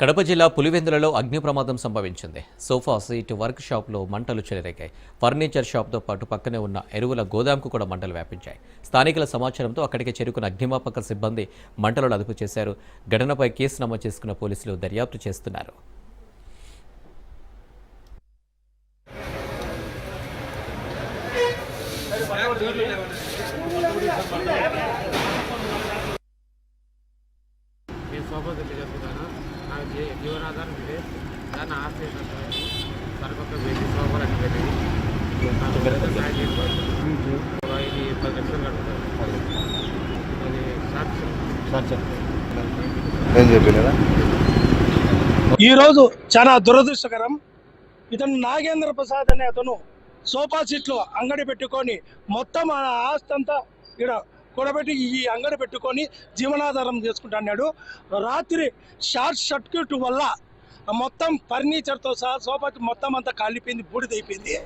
కడప జిల్లా పులివెందులలో అగ్ని ప్రమాదం సంభవించింది. సోఫా సీట్ వర్క్ షాప్లో మంటలు చెలరేగాయి. ఫర్నిచర్ షాప్తో పాటు పక్కనే ఉన్న ఎరువుల గోదాంకు కూడా మంటలు వ్యాపించాయి. స్థానికుల సమాచారంతో అక్కడికి చేరుకున్న అగ్నిమాపక సిబ్బంది మంటలను అదుపు చేశారు. ఘటనపై కేసు నమోదు చేసుకున్న పోలీసులు దర్యాప్తు చేస్తున్నారు. సోఫా జీవనాధారం ఇదే దాన్ని పెట్టింది చేసుకోవచ్చు ఇది పది లక్షలు అది. ఏం ఈరోజు చాలా దురదృష్టకరం. ఇతను నాగేంద్ర ప్రసాద్ అనే అతను సోఫా సీట్లు అంగడి పెట్టుకొని మొత్తం ఆ ఆస్తి అంతా ఇక్కడ కూడబెట్టి ఈ అంగడి పెట్టుకొని జీవనాధారం చేసుకుంటున్నాడు రాత్రి షార్ట్ సర్క్యూట్ వల్ల మొత్తం ఫర్నిచర్తో సహా సోఫా మొత్తం అంతా కాలిపోయింది బూడిదైపోయింది.